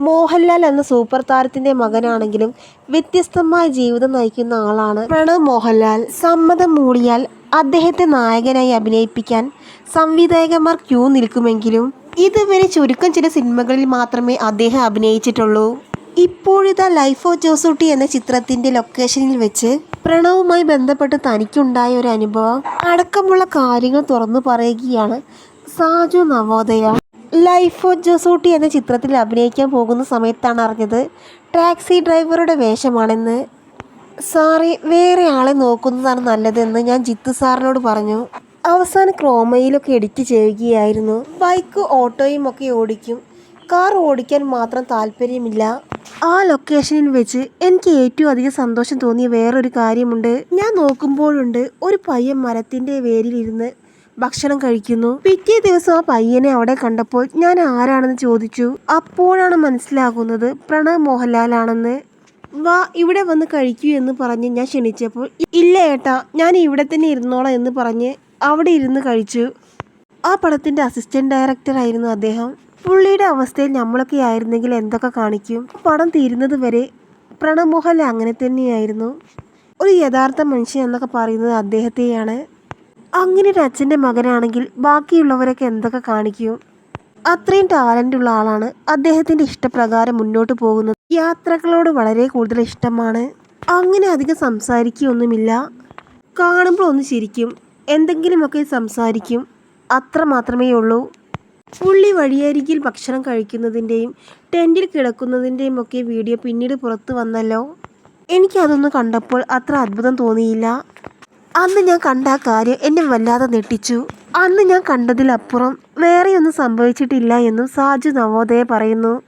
മോഹൻലാൽ എന്ന സൂപ്പർ താരത്തിന്റെ മകനാണെങ്കിലും വ്യത്യസ്തമായ ജീവിതം നയിക്കുന്ന ആളാണ് പ്രണവ് മോഹൻലാൽ. സമ്മതം മൂളിയാൽ അദ്ദേഹത്തെ നായകനായി അഭിനയിപ്പിക്കാൻ സംവിധായകന്മാർ ക്യൂ നിൽക്കുമെങ്കിലും ഇതുവരെ ചുരുക്കം ചില സിനിമകളിൽ മാത്രമേ അദ്ദേഹം അഭിനയിച്ചിട്ടുള്ളൂ. ഇപ്പോഴിതാ ലൈഫ് ഓഫ് ജോസൂട്ടി എന്ന ചിത്രത്തിന്റെ ലൊക്കേഷനിൽ വെച്ച് പ്രണവുമായി ബന്ധപ്പെട്ട് തനിക്കുണ്ടായ ഒരു അനുഭവം അടക്കമുള്ള കാര്യങ്ങൾ തുറന്നു പറയുകയാണ് സാജു നവോദയ. ലൈഫ് ഓഫ് ജോസൂട്ടി എന്ന ചിത്രത്തിൽ അഭിനയിക്കാൻ പോകുന്ന സമയത്താണ് അറിഞ്ഞത്. ടാക്സി ഡ്രൈവറുടെ വേഷമാണെന്ന്. സാറി വേറെ ആളെ നോക്കുന്നതാണ് നല്ലതെന്ന് ഞാൻ ജിത്തു സാറിനോട് പറഞ്ഞു. അവസാനം ക്രോമയിലൊക്കെ എഡിറ്റ് ചെയ്യുകയായിരുന്നു. ബൈക്ക് ഓട്ടോയും ഒക്കെ ഓടിക്കും. കാർ ഓടിക്കാൻ മാത്രം താല്പര്യമില്ല. ആ ലൊക്കേഷനിൽ വെച്ച് എനിക്ക് ഏറ്റവും അധികം സന്തോഷം തോന്നിയ വേറൊരു കാര്യമുണ്ട്. ഞാൻ നോക്കുമ്പോഴുണ്ട് ഒരു പയ്യൻ മരത്തിന്റെ വേരിലിരുന്ന് ഭക്ഷണം കഴിക്കുന്നു. പിറ്റേ ദിവസം ആ പയ്യനെ അവിടെ കണ്ടപ്പോൾ ഞാൻ ആരാണെന്ന് ചോദിച്ചു. അപ്പോഴാണ് മനസ്സിലാകുന്നത് പ്രണവ് മോഹൻലാലാണെന്ന്. വാ ഇവിടെ വന്ന് കഴിക്കൂ എന്ന് പറഞ്ഞ് ഞാൻ ക്ഷണിച്ചപ്പോൾ ഇല്ല ഏട്ടാ ഞാൻ ഇവിടെ തന്നെ ഇരുന്നോളാം എന്ന് പറഞ്ഞ് അവിടെ ഇരുന്ന് കഴിച്ചു. ആ പടത്തിന്റെ അസിസ്റ്റന്റ് ഡയറക്ടർ ആയിരുന്നു അദ്ദേഹം. പുള്ളിയുടെ അവസ്ഥയിൽ നമ്മളൊക്കെ ആയിരുന്നെങ്കിൽ എന്തൊക്കെ കാണിക്കും. പടം തീരുന്നത് വരെ പ്രണവ് മോഹൻലാൽ അങ്ങനെ തന്നെയായിരുന്നു. ഒരു യഥാർത്ഥ മനുഷ്യൻ എന്നൊക്കെ പറയുന്നത് അദ്ദേഹത്തെയാണ്. അങ്ങനെ ഒരു അച്ഛന്റെ മകനാണെങ്കിൽ ബാക്കിയുള്ളവരൊക്കെ എന്തൊക്കെ കാണിക്കും? അത്രയും ടാലന്റ് ഉള്ള ആളാണ്. അദ്ദേഹത്തിന്റെ ഇഷ്ടപ്രകാരം മുന്നോട്ട് പോകുന്നത്. യാത്രകളോട് വളരെ കൂടുതൽ ഇഷ്ടമാണ്. അങ്ങനെ അധികം സംസാരിക്കുകയൊന്നുമില്ല. കാണുമ്പോൾ ഒന്ന് ചിരിക്കും. എന്തെങ്കിലുമൊക്കെ സംസാരിക്കും. അത്ര മാത്രമേ ഉള്ളൂ. പുള്ളി വഴിയരികിൽ ഭക്ഷണം കഴിക്കുന്നതിന്റെയും ടെന്റിൽ കിടക്കുന്നതിന്റെയും ഒക്കെ വീഡിയോ പിന്നീട് പുറത്ത് വന്നല്ലോ. എനിക്കതൊന്ന് കണ്ടപ്പോൾ അത്ര അത്ഭുതം തോന്നിയില്ല. അന്ന് ഞാൻ കണ്ട ആ കാര്യം എന്നെ വല്ലാതെ ഞെട്ടിച്ചു. അന്ന് ഞാൻ കണ്ടതിലപ്പുറം വേറെയൊന്നും സംഭവിച്ചിട്ടില്ല എന്നും സാജു നവോദയ പറയുന്നു.